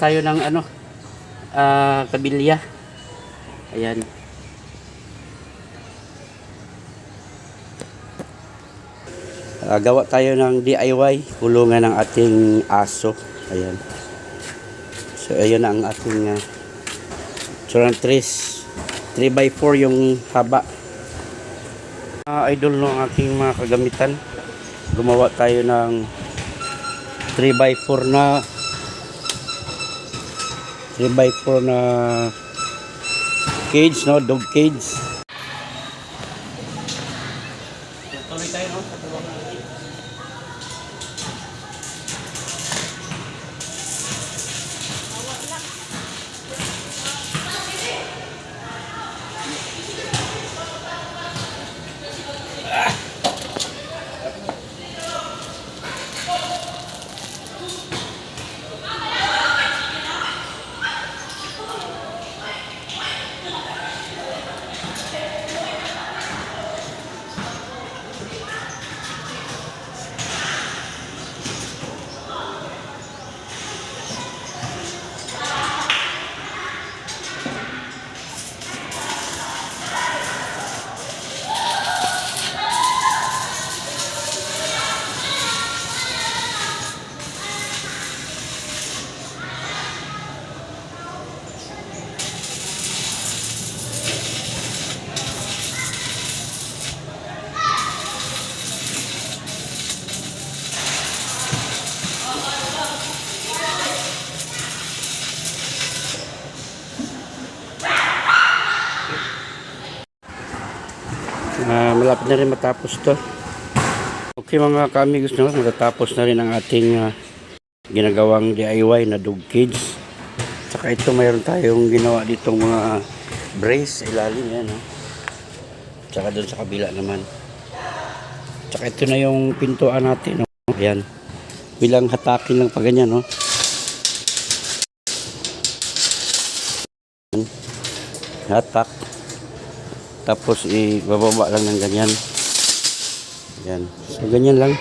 tayo ng ano, ah, kabilya. Ayan. Ah, gawa tayo ng DIY, kulungan ng ating aso. Ayan. So, ayan ang ating uh, 3 3x4 yung haba. Ah, idol ang aking mga kagamitan. Gumawa tayo ng 3x4 na 3x4 na cage, no? Dog cage. Tuloy tayo, no? Ah, malapit na rin matapos to. Okay mga kamigos no, matatapos na rin ang ating ah, ginagawang DIY na dog cage. Saka ito mayroon tayong ginawa ditong mga brace ilalim yan. No? Saka doon sa kabila naman. Saka ito na yung pintuan natin. No? Ayan. Bilang hatakin lang pa ganyan. No? Hatak. Tapos ibababa lang ng ganyan. Yan. So ganyan lang.